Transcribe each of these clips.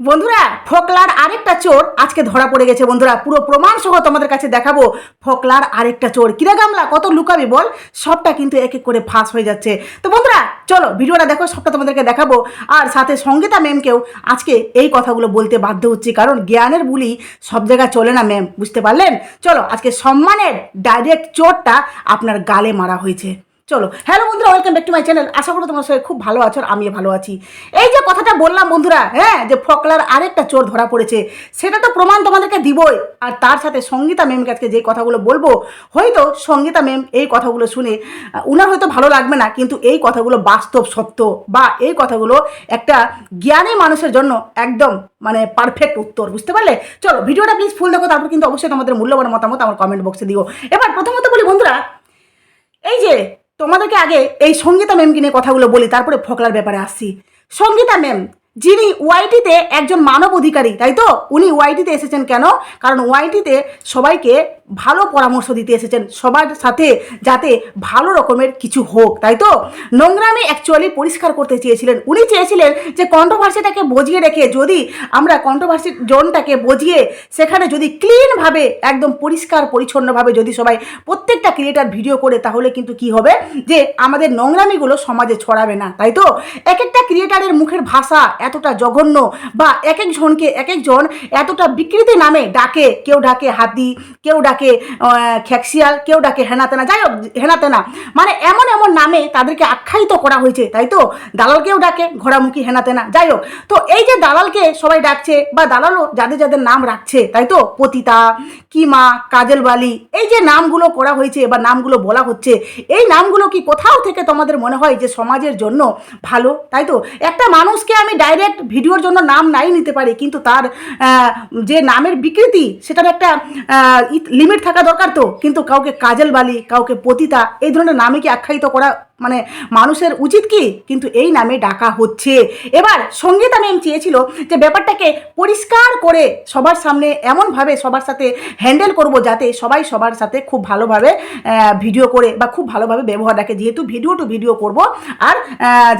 বন্ধুরা, ফোকলার আরেকটা চোর আজকে ধরা পড়ে গেছে বন্ধুরা। পুরো প্রমাণ সহ তোমাদের কাছে দেখাবো ফোকলার আরেকটা চোর। কিরে গামলা, কত লুকাবি বল? সবটা কিন্তু এক এক করে ফাঁস হয়ে যাচ্ছে। তো বন্ধুরা, চলো ভিডিওটা দেখো, সবটা তোমাদেরকে দেখাবো। আর সাথে সঙ্গীতা ম্যামকেও আজকে এই কথাগুলো বলতে বাধ্য হচ্ছি, কারণ জ্ঞানের বুলি সব জায়গায় চলে না ম্যাম, বুঝতে পারলেন? চলো, আজকে সম্মানের ডাইরেক্ট চোরটা আপনার গালে মারা হয়েছে। চলো। হ্যালো বন্ধুরা welcome back to my channel আশা করি তোমার সঙ্গে খুব ভালো আছো আর আমিও ভালো আছি। এই যে কথাটা বললাম বন্ধুরা হ্যাঁ যে ফকলার আরেকটা চোর ধরা পড়েছে, সেটা তো প্রমাণ তোমাদেরকে দিবই। আর তার সাথে সঙ্গীতা ম্যামকে আজকে যে কথাগুলো বলব, হয়তো সঙ্গীতা ম্যাম এই কথাগুলো শুনে উনার হয়তো ভালো লাগবে না, কিন্তু এই কথাগুলো বাস্তব সত্য বা এই কথাগুলো একটা জ্ঞানী মানুষের জন্য একদম মানে পারফেক্ট উত্তর, বুঝতে পারলে? চলো, ভিডিওটা প্লিজ ফুল দেখো, তারপর কিন্তু অবশ্যই তোমাদের মূল্যবান মতামত আমার কমেন্ট বক্সে দিও। এবার প্রথমত বলি বন্ধুরা, এই যে তোমাদেরকে আগে এই সঙ্গীতা ম্যামকে নিয়ে কথাগুলো বলি, তারপরে ফকলার ব্যাপারে আসছি। সঙ্গীতা ম্যাম, যিনি ওয়াইটিতে একজন মানব অধিকারী, তাই তো? উনি ওয়াইটিতে এসেছেন কেন? কারণ ওয়াইটিতে সবাইকে ভালো পরামর্শ দিতে এসেছেন সবার সাথে যাতে ভালো রকমের কিছু হোক, তাই তো? নোংরামে অ্যাকচুয়ালি পরিষ্কার করতে চেয়েছিলেন। উনি চেয়েছিলেন যে কন্ট্রোভার্সিটাকে বজিয়ে রেখে যদি আমরা কন্ট্রোভার্সি জোনটাকে বজিয়ে সেখানে যদি ক্লিনভাবে একদম পরিষ্কার, পরিচ্ছন্নভাবে যদি সবাই প্রত্যেকটা ক্রিয়েটার ভিডিও করে, তাহলে কিন্তু কি হবে? যে আমাদের নোংরামিগুলো সমাজে ছড়াবে না, তাই তো? এক একটা ক্রিয়েটারের মুখের ভাষা এতটা জঘন্য বা এক একজনকে এক একজন এতটা বিকৃতি নামে ডাকে, কেউ ডাকে হাতি, কেউ ডাকে আহ, খ্যাক্সিয়াল কেউ ডাকে হেনাতেনা যাই হোক হেনাতেনা। মানে এমন এমন নামে তাদেরকে আখ্যায়িত করা হয়েছে তাই তো? দালালকেও ডাকে ঘোড়ামুখী হেনাতেনা যাই হোক। তো এই যে দালালকে সবাই ডাকছে বা দালালও যাদের যাদের নাম রাখছে তাই তো? পতিতা কিমা কাজলবালি এই যে নামগুলো করা হয়েছে বা নামগুলো বলা হচ্ছে এই নামগুলো কি কোথাও থেকে তোমাদের মনে হয় যে সমাজের জন্য ভালো তাই তো? একটা মানুষকে আমি ডাইরেক্ট ভিডিওর জন্য নাম নাই নিতে পারি কিন্তু তার যে নামের বিকৃতি সেটার একটা লিমিট থাকা দরকার তো। কিন্তু কাউকে কাজল বালি, কাউকে পতিতা, এই ধরনের নামে কি আখ্যায়িত করা মানে মানুষের উচিত কি? কিন্তু এই নামে ডাকা হচ্ছে। এবার সঙ্গীতা ম্যাম চেয়েছিল যে ব্যাপারটাকে পরিষ্কার করে সবার সামনে এমনভাবে সবার সাথে হ্যান্ডেল করব যাতে সবাই সবার সাথে খুব ভালোভাবে ভিডিও করে বা খুব ভালোভাবে ব্যবহার রাখে। যেহেতু ভিডিও টু ভিডিও করব আর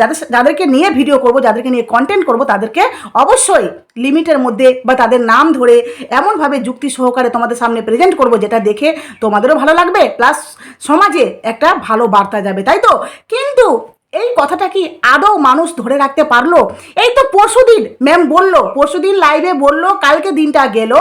যাদের যাদেরকে নিয়ে ভিডিও করব, যাদেরকে নিয়ে কন্টেন্ট করব, তাদেরকে অবশ্যই লিমিটের মধ্যে বা তাদের নাম ধরে এমনভাবে যুক্তি সহকারে তোমাদের সামনে প্রেজেন্ট করব যেটা দেখে তোমাদেরও ভালো লাগবে। প্লাস সমাজে একটা ভালো বার্তা যাবে, তাই তো? কিন্তু এই কথাটা কি আদৌ মানুষ ধরে রাখতে পারল? এই তো পরশুদিন ম্যাম বলল, পরশুদিন লাইভে বলল, কালকে দিনটা গেল,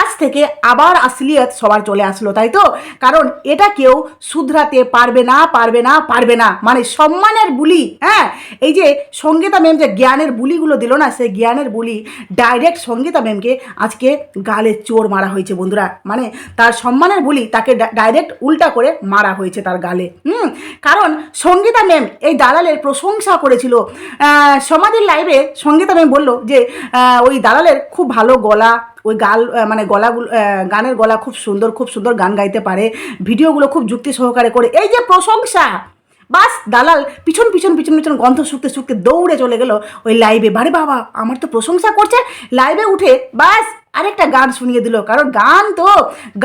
আজ থেকে আবার আসলিয়ত সবার চলে আসলো, তাই তো? কারণ এটা কেউ শুধরাতে পারবে না পারবে না পারবে না। মানে সম্মানের বুলি হ্যাঁ? এই যে সঙ্গীতা ম্যাম যে জ্ঞানের বুলিগুলো দিল না, সেই জ্ঞানের বুলি ডাইরেক্ট সঙ্গীতা ম্যামকে আজকে গালে চোর মারা হয়েছে বন্ধুরা। মানে তার সম্মানের বুলি তাকে ডাইরেক্ট উল্টা করে মারা হয়েছে তার গালে। হুম? কারণ সঙ্গীতা ম্যাম এই দালালের প্রশংসা করেছিল। সমাজের লাইভে সঙ্গীতা আমি বলল যে ওই দালালের খুব ভালো গলা, ওই গাল মানে গলাগুলো গানের গলা খুব সুন্দর খুব সুন্দর গান গাইতে পারে। ভিডিওগুলো খুব যুক্তি সহকারে করে। এই যে প্রশংসা! বাস দালাল পিছন পিছন পিছন পিছন গন্ধ শুকতে শুকতে দৌড়ে চলে গেল ওই লাইভে বারে বাবা, আমার তো প্রশংসা করছে। লাইভে উঠে বাস আরেকটা গান শুনিয়ে দিল, কারণ গান তো,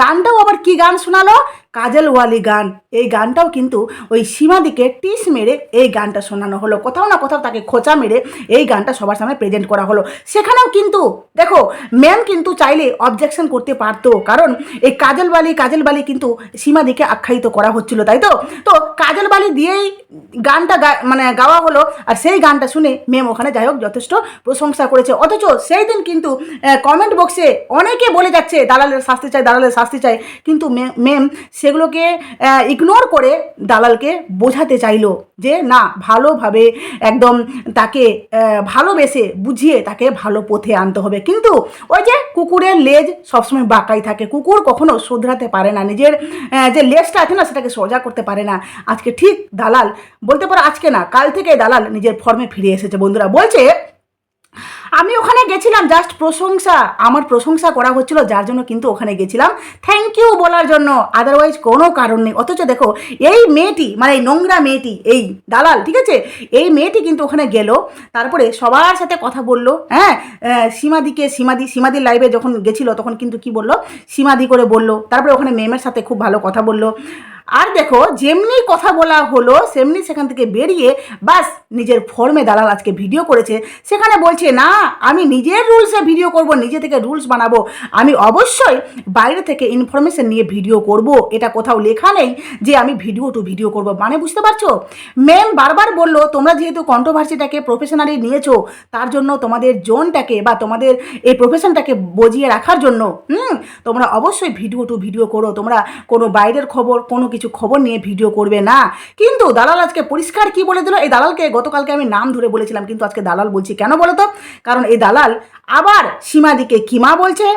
গানটাও আবার কি গান শোনালো? কাজল ওয়ালি গান। এই গানটাও কিন্তু ওই সীমাদিকে টিস মেরে এই গানটা শোনানো হলো। কোথাও না কোথাও তাকে খোঁচা মেরে এই গানটা সবার সামনে প্রেজেন্ট করা হলো। সেখানেও কিন্তু, দেখো ম্যাম কিন্তু চাইলে অবজেকশন করতে পারতো, কারণ এই কাজল বালি কাজলবালি কাজলবালি কিন্তু সীমাদিকে আখ্যায়িত করা হচ্ছিল, তাই তো? তো কাজলবালি দিয়েই গানটা মানে গাওয়া হলো, আর সেই গানটা শুনে ম্যাম ওখানে যাই হোক যথেষ্ট প্রশংসা করেছে। অথচ সেই দিন কিন্তু কমেন্ট বক্সে অনেকে বলে যাচ্ছে, দালালের শাস্তি চাই, দালালের শাস্তি চাই। কিন্তু ম্যাম সেগুলোকে ইগনোর করে দালালকে বোঝাতে চাইলো যে, না, ভালোভাবে একদম তাকে ভালোবেসে বুঝিয়ে তাকে ভালো পথে আনতে হবে। কিন্তু ওই যে কুকুরের লেজ সবসময় বাঁকাই থাকে। কুকুর কখনো শোধরাতে পারে না। নিজের যে লেজটা আছে না, সেটাকে সোজা করতে পারে না। আজকে ঠিক দালাল, বলতে পারো আজকে না, কাল থেকে দালাল নিজের ফর্মে ফিরে এসেছে। বন্ধুরা, বলছে আমি ওখানে গেছিলাম জাস্ট প্রশংসা, আমার প্রশংসা করা হচ্ছিল, যার জন্য কিন্তু ওখানে গেছিলাম। থ্যাংক ইউ বলার জন্য আদারওয়াইজ কোনো কারণ নেই। অথচ দেখো, এই মেয়েটি মানে এই নোংরা মেয়েটি, এই দালাল, ঠিক আছে? এই মেয়েটি কিন্তু ওখানে গেল, তারপরে সবার সাথে কথা বলল হ্যাঁ? সীমাদিকে, সীমাদি, সীমাদির লাইভে যখন গেছিল, তখন কিন্তু কি বলল? সীমাদি করে বলল, তারপরে ওখানে মেমের সাথে খুব ভালো কথা বলল। আর দেখো, যেমনি কথা বলা হলো, সেমনি সেখান থেকে বেরিয়ে বাস নিজের ফর্মে দালাল আজকে ভিডিও করেছে। সেখানে বলছে, না, আমি নিজের রুলসে ভিডিও করব, নিজে থেকে রুলস বানাবো। আমি অবশ্যই বাইরে থেকে ইনফরমেশন নিয়ে ভিডিও করব। এটা কোথাও লেখা নেই যে আমি ভিডিও টু ভিডিও করব। মানে বুঝতে পারছ? ম্যাম বারবার বলল, তোমরা যেহেতু কন্ট্রোভার্সিটাকে প্রফেশনালি নিয়েছো, তার জন্য তোমাদের জোনটাকে বা তোমাদের এই প্রফেশনটাকে বজিয়ে রাখার জন্য, হুম, তোমরা অবশ্যই ভিডিও টু ভিডিও করো। তোমরা কোনো বাইরের খবর, কোনো কিছু খবর নিয়ে ভিডিও করবে না। কিন্তু দালাল আজকে পরিষ্কার কি বলে দিল? এই দালালকে গতকালকে আমি নাম ধরে বলেছিলাম, কিন্তু আজকে দালাল বলছি কেন বলো তো? কারণ এই দালাল আবার সীমাদিকে কিমা বলছে।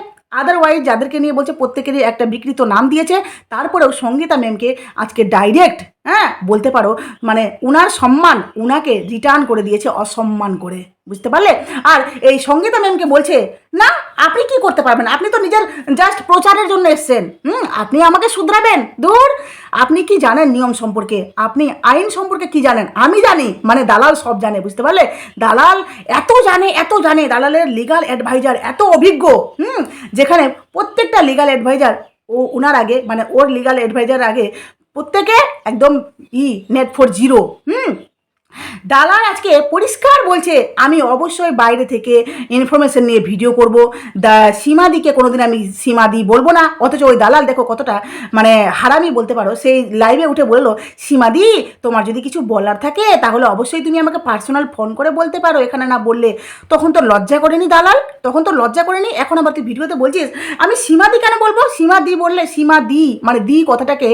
আদারওয়াইজ যাদেরকে নিয়ে বলছে প্রত্যেকেরই একটা বিকৃত নাম দিয়েছে। তারপরেও সঙ্গীতা ম্যামকে আজকে ডাইরেক্ট হ্যাঁ বলতে পারো মানে উনার সম্মান উনাকে রিটার্ন করে দিয়েছে অসম্মান করে। বুঝতে পারলে? আর এই সঙ্গীতা ম্যামকে বলছে, না, আপনি কি করতে পারবেন? আপনি তো নিজের জাস্ট প্রচারের জন্য এসছেন। হুম, আপনি আমাকে শুধরাবেন? দূর। আপনি কি জানেন নিয়ম সম্পর্কে? আপনি আইন সম্পর্কে কি জানেন? আমি জানি। মানে দালাল সব জানে, বুঝতে পারলে? দালাল এত জানে এত জানে। দালালের লিগাল অ্যাডভাইজার এত অভিজ্ঞ, হুম, যেখানে প্রত্যেকটা লিগাল অ্যাডভাইজার ও ওনার আগে মানে ওর লিগাল অ্যাডভাইজার আগে প্রত্যেকে একদম ই নেট ফর জিরো হুম দালাল আজকে পরিষ্কার বলছে, আমি অবশ্যই বাইরে থেকে ইনফরমেশন নিয়ে ভিডিও করব। দা সীমা সীমাদিকে কোনোদিন আমি সীমা সীমাদি বলব না, অথচ ওই দালাল দেখো কতটা মানে হারামি বলতে পারো। সেই লাইভে উঠে বলল, সীমাদি, তোমার যদি কিছু বলার থাকে, তাহলে অবশ্যই তুমি আমাকে পার্সোনাল ফোন করে বলতে পারো, এখানে না বললে। তখন তো লজ্জা করেনি দালাল, তখন তো লজ্জা করেনি। এখন আবার তুই ভিডিওতে বলছিস, আমি সীমাদি কেন বলব? সীমা সীমাদি বললে সীমা দি মানে দি কথাটাকে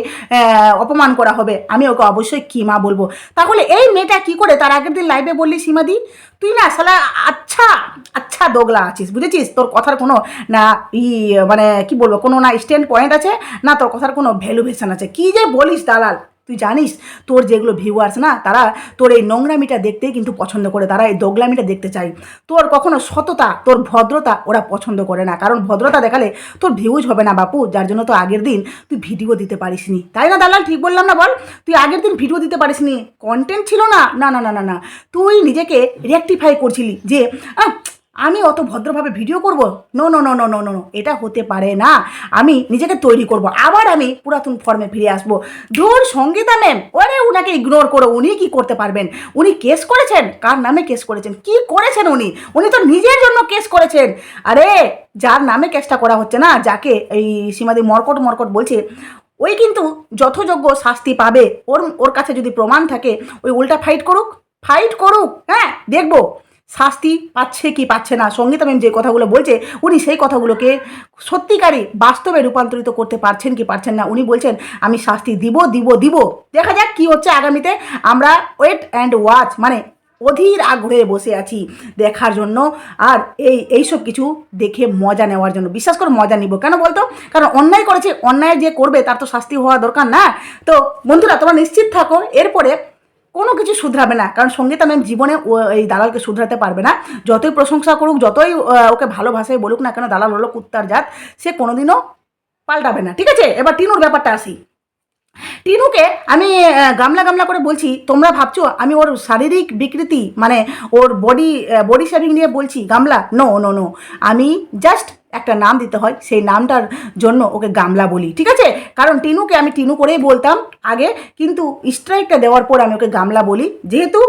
অপমান করা হবে। আমি ওকে অবশ্যই কিমা বলব। তাহলে এই মেয়েটা কি করে? তার আগের দিন লাইভে বললি, সীমাদি, তুই না শালা আচ্ছা আচ্ছা দোগলা আছিস, বুঝেছিস? তোর কথার কোনো না ই মানে কি বলব, কোনো না স্ট্যান্ড পয়েন্ট আছে, না তোর কথার কোনো ভ্যালুভেশন আছে। কি যে বলিস দালাল? তুই জানিস, তোর যেগুলো ভিউয়ার্স না, তারা তোর এই নোংরামিটা দেখতেই কিন্তু পছন্দ করে, তারা এই দোগলামিটা দেখতে চায়। তোর কখনো সততা, তোর ভদ্রতা ওরা পছন্দ করে না, কারণ ভদ্রতা দেখালে তোর ভিউজ হবে না বাপু, যার জন্য তো আগের দিন তুই ভিডিও দিতে পারিস নি তাই না দালাল? ঠিক বললাম না বল? তুই আগের দিন ভিডিও দিতে পারিসনি। কন্টেন্ট ছিল না? না না না না না। তুই নিজেকে রেকটিফাই করছিলি যে আমি অত ভদ্রভাবে ভিডিও করব? No no no no no no এটা হতে পারে না। আমি নিজেকে তৈরি করব। আবার আমি পুরাতন ফর্মে ফিরে আসব। দূর সঙ্গীতা ম্যাম ওরে উনাকে ইগনোর করো, উনি কি করতে পারবেন? উনি কেস করেছেন? কার নামে কেস করেছেন? কি করেছেন উনি? উনি তো নিজের জন্য কেস করেছেন। আরে, যার নামে কেসটা করা হচ্ছে না, যাকে এই সীমাদি মরকট মরকট বলছে, ওই কিন্তু যথাযোগ্য শাস্তি পাবে। ওর ওর কাছে যদি প্রমাণ থাকে, ওই উল্টা ফাইট করুক। ফাইট করুক হ্যাঁ দেখব। শাস্তি পাচ্ছে কি পাচ্ছে না? সঙ্গীতা ম্যাম যে কথাগুলো বলছে, উনি সেই কথাগুলোকে সত্যিকারই বাস্তবে রূপান্তরিত করতে পারছেন কি পারছেন না? উনি বলছেন, আমি শাস্তি দিব দিব দিব। দেখা যাক কি হচ্ছে আগামীতে। আমরা ওয়েট অ্যান্ড ওয়াচ মানে অধীর আগ্রহে বসে আছি দেখার জন্য। আর এই, এইসব কিছু দেখে মজা নেওয়ার জন্য। বিশ্বাস করে মজা নিব। কেন বলতো? কারণ অন্যায় করেছে, অন্যায় যে করবে, তার তো শাস্তি হওয়া দরকার না। তো বন্ধুরা, তোমরা নিশ্চিত থাকো, এরপরে কোনো কিছু শুধরাবে না। কারণ সঙ্গীতা ম্যাম জীবনে এই দালালকে শুধরাতে পারবে না। যতই প্রশংসা করুক, যতই ওকে ভালো ভাষায় বলুক না কেন, দালাল হলো কুত্তার জাত, সে কোনোদিনও পাল্টাবে না। ঠিক আছে? এবার টিনুর ব্যাপারটা আসি। টিনুকে আমি গামলা গামলা করে বলছি, তোমরা ভাবছ, আমি ওর শারীরিক বিকৃতি মানে ওর বডি বডি শেভিং নিয়ে বলছি, গামলা? নো নো নো আমি জাস্ট একটা নাম দিতে হয়, সেই নামটার জন্য ওকে গামলা বলি, ঠিক আছে? কারণ টিনুকে আমি টিনু করেই বলতাম আগে, কিন্তু স্ট্রাইকটা দেওয়ার পর আমি ওকে গামলা বলি। যেহেতু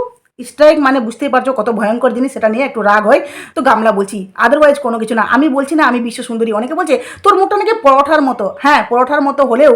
স্ট্রাইক মানে বুঝতেই পারছ কত ভয়ঙ্কর জিনিস, সেটা নিয়ে একটু রাগ হয়, তো গামলা বলছি। আদারওয়াইজ কোনো কিছু না। আমি বলছি না, আমি বিশ্ব সুন্দরী। অনেকে বলছে, তোর মুখটা নাকি পরোঠার মতো। হ্যাঁ পরোঠার মতো হলেও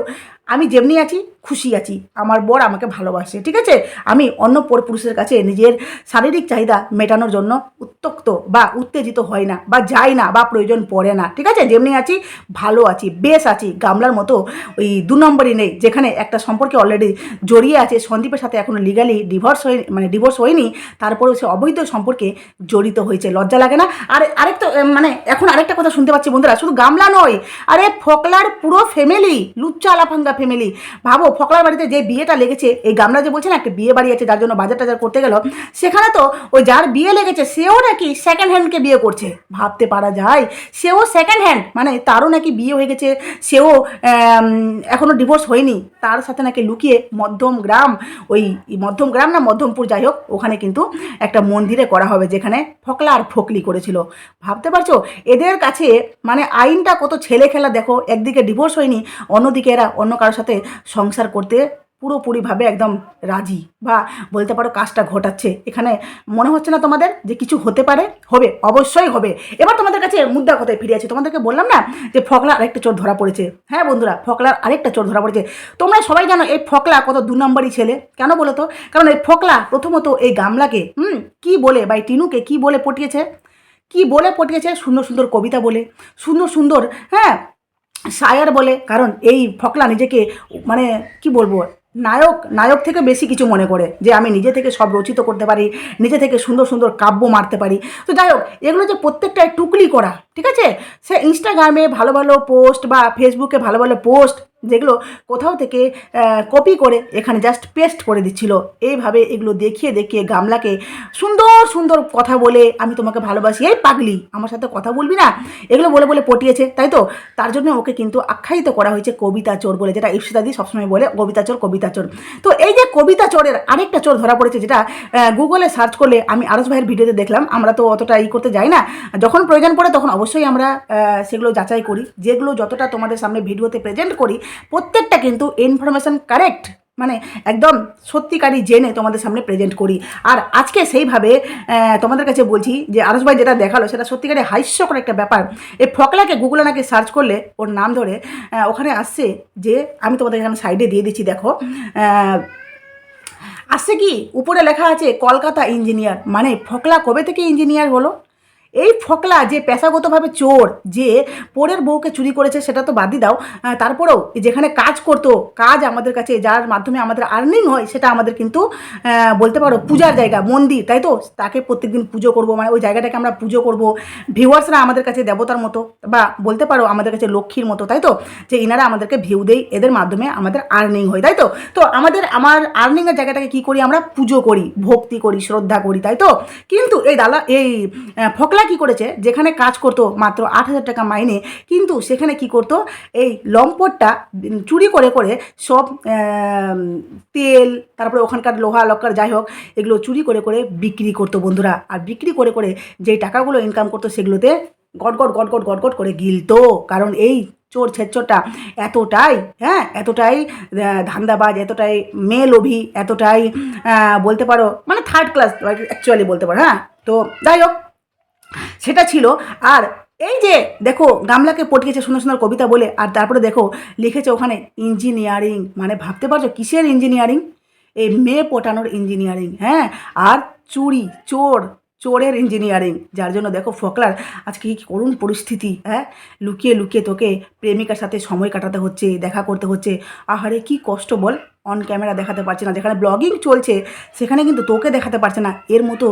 আমি যেমনি আছি, খুশি আছি। আমার বর আমাকে ভালোবাসে, ঠিক আছে? আমি অন্য পর পুরুষের কাছে নিজের শারীরিক চাহিদা মেটানোর জন্য উত্তক্ত বা উত্তেজিত হয় না বা যাই না বা প্রয়োজন পড়ে না, ঠিক আছে? যেমনি আছি, ভালো আছি, বেশ আছি, গামলার মতো ওই দু নম্বরই নেই, যেখানে একটা সম্পর্কে অলরেডি জড়িয়ে আছে, সন্দীপের সাথে এখনও লিগালি ডিভোর্স হয়ে মানে ডিভোর্স হয়নি, তারপরেও সে অবৈধ সম্পর্কে জড়িত হয়েছে, লজ্জা লাগে না? আর আরেকটা মানে এখন আরেকটা কথা শুনতে পাচ্ছি বন্ধুরা, শুধু গামলা নয়, আরে ফকলার পুরো ফ্যামিলি লুচ্চা আলাফাঙ্গা ফ্যামিলি ভাবো ফকলার বাড়িতে যে বিয়েটা লেগেছে এই গামলা যে বলছে না একটা বিয়ে বাড়ি আছে যার জন্য বাজার টাজার করতে গেল সেখানে তো ওই যার বিয়ে লেগেছে সেও নাকি সেকেন্ড হ্যান্ডকে বিয়ে করছে। ভাবতে পারা যায় সেও সেকেন্ড হ্যান্ড মানে তারও নাকি বিয়ে হয়ে গেছে সেও আম, এখনও ডিভোর্স হয়নি। তার সাথে নাকি লুকিয়ে মধ্যম গ্রাম ওই মধ্যম গ্রাম না মধ্যমপুর যাই হোক ওখানে কিন্তু একটা মন্দিরে করা হবে যেখানে ফকলা আর ফকলি করেছিল। ভাবতে পারছ? এদের কাছে মানে আইনটা কত ছেলে খেলা দেখো একদিকে ডিভোর্স হয়নি অন্যদিকে এরা অন্য কারও কারোর সাথে সংসার করতে পুরোপুরিভাবে একদম রাজি বা বলতে পারো কাজটা ঘটাচ্ছে। এখানে মনে হচ্ছে না তোমাদের যে কিছু হতে পারে? হবে, অবশ্যই হবে। এবার তোমাদের কাছে মুদ্রা কথায় ফিরে আছে তোমাদেরকে বললাম না যে ফকলা আরেকটা চোর ধরা পড়েছে। হ্যাঁ বন্ধুরা, ফকলার আরেকটা চোর ধরা পড়েছে। তোমরা সবাই জানো এই ফকলা কত দু নম্বরই ছেলে। কেন বলো তো? কারণ এই ফকলা প্রথমত এই গামলাকে, হুম, কি বলে বা এই টিনুকে কি বলে পটিয়েছে? কি বলে পটিয়েছে? সুন্দর সুন্দর কবিতা বলে। সুন্দর সুন্দর হ্যাঁ শায়ার বলে, কারণ এই ফকলা নিজেকে মানে কি বলব, নায়ক নায়ক থেকে বেশি কিছু মনে করে, যে আমি নিজে থেকে সব রচিত করতে পারি, নিজে থেকে সুন্দর সুন্দর কাব্য মারতে পারি। তো যাই হোক, এগুলো যে প্রত্যেকটাই টুকলি করা, ঠিক আছে? সে ইনস্টাগ্রামে ভালো ভালো পোস্ট বা ফেসবুকে ভালো ভালো পোস্ট যেগুলো কোথাও থেকে কপি করে এখানে জাস্ট পেস্ট করে দিচ্ছিল। এইভাবে এগুলো দেখিয়ে দেখিয়ে গামলাকে সুন্দর সুন্দর কথা বলে আমি তোমাকে ভালোবাসি। এই পাগলি, আমার সাথে কথা বলবি না? এগুলো বলে বলে পটিয়েছে, তাই তো? তার জন্য ওকে কিন্তু আখ্যায়িত করা হয়েছে কবিতা চোর বলে, যেটা ইপসিতাদি সবসময় বলে, কবিতা চোর কবিতা চোর। তো এই যে কবিতা চোরের আরেকটা চোর ধরা পড়েছে, যেটা গুগলে সার্চ করলে আমি আরস ভাইয়ের ভিডিওতে দেখলাম, আমরা তো অতটা ই করতে যাই না। যখন প্রয়োজন পড়ে তখন অবশ্যই আমরা সেগুলো যাচাই করি। যেগুলো যতটা তোমাদের সামনে ভিডিওতে প্রেজেন্ট করি প্রত্যেকটা কিন্তু ইনফরমেশন কারেক্ট মানে একদম সত্যিকারই জেনে তোমাদের সামনে প্রেজেন্ট করি। আর আজকে সেইভাবে তোমাদের কাছে বলছি যে আরস ভাই যেটা দেখাল, সেটা সত্যিকারে হাস্যকর একটা ব্যাপার। এই ফকলাকে গুগলে নাকি সার্চ করলে, ওর নাম ধরে ওখানে আসছে যে, আমি তোমাদের এখানে সাইডে দিয়ে দিচ্ছি, দেখো। আসছে কি? উপরে লেখা আছে, কলকাতা ইঞ্জিনিয়ার মানে ফকলা কবে থেকে ইঞ্জিনিয়ার হলো? এই ফকলা যে পেশাগতভাবে চোর যে পরের বউকে চুরি করেছে সেটা তো বাদই দাও তারপরেও যেখানে কাজ করতো কাজ আমাদের কাছে যার মাধ্যমে আমাদের আর্নিং হয় সেটা আমাদের কিন্তু বলতে পারো পূজার জায়গা মন্দির তাই তো? তাকে প্রত্যেকদিন পুজো করব মানে ওই জায়গাটাকে আমরা পুজো করব ভিউয়ার্সরা আমাদের কাছে দেবতার মতো বা বলতে পারো আমাদের কাছে লক্ষ্মীর মতো তাই তো? যে ইনারা আমাদেরকে ভিউ দেয় এদের মাধ্যমে আমাদের আর্নিং হয় তাই তো? তো আমাদের আমার আর্নিংয়ের জায়গাটাকে কি করি আমরা? পুজো করি ভক্তি করি শ্রদ্ধা করি তাই তো? কিন্তু এই দালা এই আহ, ফকলা কি করেছে? যেখানে কাজ করতো মাত্র আট হাজার টাকা মাইনে, কিন্তু সেখানে কি করতো? এই লম্পটটা চুরি করে করে সব তেল, তারপরে ওখানকার লোহা, লক্কার, যাই হোক, এগুলো চুরি করে করে বিক্রি করতো বন্ধুরা। আর বিক্রি করে করে যেই টাকাগুলো ইনকাম করতো সেগুলোতে গটগট গটগট গটগট করে গিলতো। কারণ এই চোর ছেচ্চরটা এতটাই হ্যাঁ এতটাই ধান্দাবাজ, এতটাই মেয়ে লোভী, এতটাই বলতে পারো মানে থার্ড ক্লাস অ্যাকচুয়ালি বলতে পারো হ্যাঁ। তো যাই হোক সেটা ছিল। আর এই যে দেখো, গামলাকে পটিয়েছে সুন্দর সুন্দর কবিতা বলে, আর তারপরে দেখো, লিখেছে ওখানে ইঞ্জিনিয়ারিং মানে ভাবতে পারছ কিসের ইঞ্জিনিয়ারিং এই মেয়ে পটানোর ইঞ্জিনিয়ারিং হ্যাঁ? আর চুরি, চোর, চোরের ইঞ্জিনিয়ারিং যার জন্য দেখো ফকলার আজকে কি করুণ পরিস্থিতি হ্যাঁ? লুকিয়ে লুকিয়ে তোকে প্রেমিকার সাথে সময় কাটাতে হচ্ছে, দেখা করতে হচ্ছে। আহারে, কি কষ্ট বল। অন ক্যামেরা দেখাতে পারছে না। যেখানে ব্লগিং চলছে, সেখানে কিন্তু তোকে দেখাতে পারছে না। এর মতো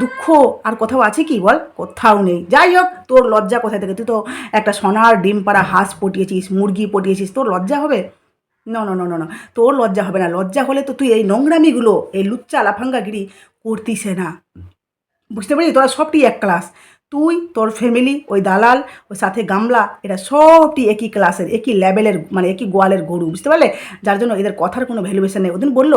দুঃখ আর কোথাও আছে কি বল? কোথাও নেই। যাই হোক, তোর লজ্জা কোথায় থেকে? তুই তো একটা সোনার ডিম পাড়া হাঁস পটিয়েছিস, মুরগি পটিয়েছিস, তোর লজ্জা হবে? না না না না তোর লজ্জা হবে না। লজ্জা হলে তো তুই এই নোংরামিগুলো, এই লুচ্চা লাফাঙ্গাগিরি করতিসে না। বুঝতে পারলি তোরা সবটি এক ক্লাস তুই, তোর ফ্যামিলি ওই দালাল ওই সাথে গামলা এটা সবটি একই ক্লাসের একই লেভেলের মানে একই গোয়ালের গরু, বুঝতে পারলে? যার জন্য এদের কথার কোনো ভ্যালুয়েশন নেই। ওদিন বলল,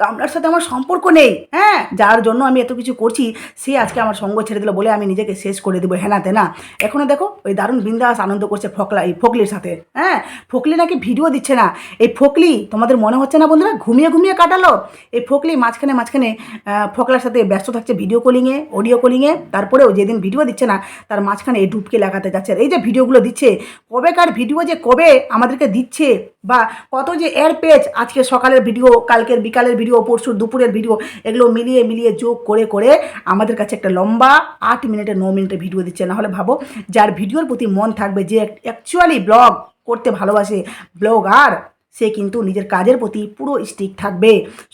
গামলার সাথে আমার সম্পর্ক নেই হ্যাঁ? যার জন্য আমি এত কিছু করছি, সে আজকে আমার সঙ্গ ছেড়ে দিল বলে আমি নিজেকে শেষ করে দেবো হেনাতে, না? এখনও দেখো, ওই দারুণ বিন্দাস আনন্দ করছে ফকলা, এই ফকলির সাথে হ্যাঁ? ফকলি নাকি ভিডিও দিচ্ছে না। এই ফকলি, তোমাদের মনে হচ্ছে না বন্ধুরা? ঘুমিয়ে ঘুমিয়ে কাটালো। এই ফকলি মাঝখানে মাঝখানে ফকলার সাথে ব্যস্ত থাকছে ভিডিও কলিংয়ে অডিও কলিংয়ে তারপরেও যেদিন ভিডিও দিচ্ছে না, তার মাঝখানে এই ডুবকে লাগাতে যাচ্ছে। এই যে ভিডিওগুলো দিচ্ছে, কবেকার ভিডিও যে কবে আমাদেরকে দিচ্ছে বা কত যে এর পেজ আজকে সকালের ভিডিও, কালকের বিকালের ভিডিও, পরশুর দুপুরের ভিডিও, এগুলো মিলিয়ে মিলিয়ে যোগ করে করে আমাদের কাছে একটা লম্বা আট মিনিটে, ন মিনিটে ভিডিও দিচ্ছে। না হলে ভাবো, যার ভিডিওর প্রতি মন থাকবে যে অ্যাকচুয়ালি ব্লগ করতে ভালোবাসে ব্লগার সে কিন্তু নিজের কাজের প্রতি পুরো স্টিক থাকবে।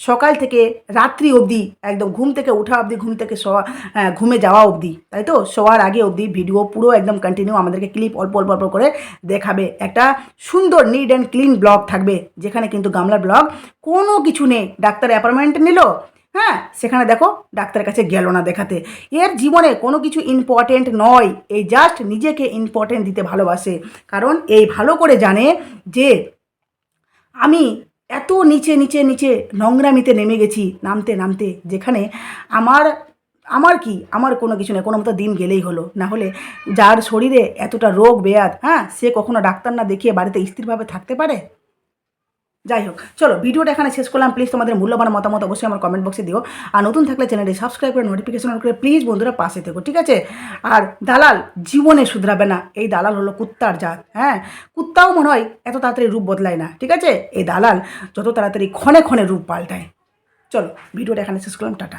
সকাল থেকে রাত্রি অবধি একদম ঘুম থেকে ওঠা অবধি ঘুম থেকে শোয়া আহ, ঘুমে যাওয়া অবধি তাই তো? শোয়ার আগে অবধি ভিডিও পুরো একদম কন্টিনিউ আমাদেরকে ক্লিপ অল্প অল্প অল্প করে দেখাবে। একটা সুন্দর নিট অ্যান্ড ক্লিন ব্লগ থাকবে যেখানে কিন্তু গামলার ব্লগ কোনো কিছু নেই। ডাক্তার অ্যাপয়েন্টমেন্ট নিল হ্যাঁ সেখানে দেখো ডাক্তারের কাছে গেল না দেখাতে। এর জীবনে কোনো কিছু ইম্পর্টেন্ট নয় এই জাস্ট নিজেকে ইম্পর্টেন্ট দিতে ভালোবাসে। কারণ এই ভালো করে জানে যে আমি এত নিচে নিচে নিচে নোংরামিতে নেমে গেছি নামতে নামতে, যেখানে আমার আমার কি? আমার কোনো কিছু নেই, কোনো মতো দিন গেলেই হলো। না হলে যার শরীরে এতটা রোগ, বেয়াদ হ্যাঁ সে কখনো ডাক্তার না দেখিয়ে বাড়িতে স্থিরভাবে থাকতে পারে? যাই হোক চলো ভিডিওটা এখানে শেষ করলাম। প্লিজ তোমাদের মূল্যবান মতামত অবশ্যই আমার কমেন্ট বক্সে দিও। আর নতুন থাকলে চ্যানেলটি সাবস্ক্রাইব করে নোটিফিকেশন অন করে প্লিজ বন্ধুরা পাশে থেকো, ঠিক আছে? আর দালাল জীবনে শুধরাবে না। এই দালাল হলো কুত্তার জাত হ্যাঁ? কুত্তাও মনে হয় এত তাড়াতাড়ি রূপ বদলায় না, ঠিক আছে? এই দালাল যত তাড়াতাড়ি ক্ষণে ক্ষণে রূপ পাল্টায়। চলো, ভিডিওটা এখানে শেষ করলাম, টাটা।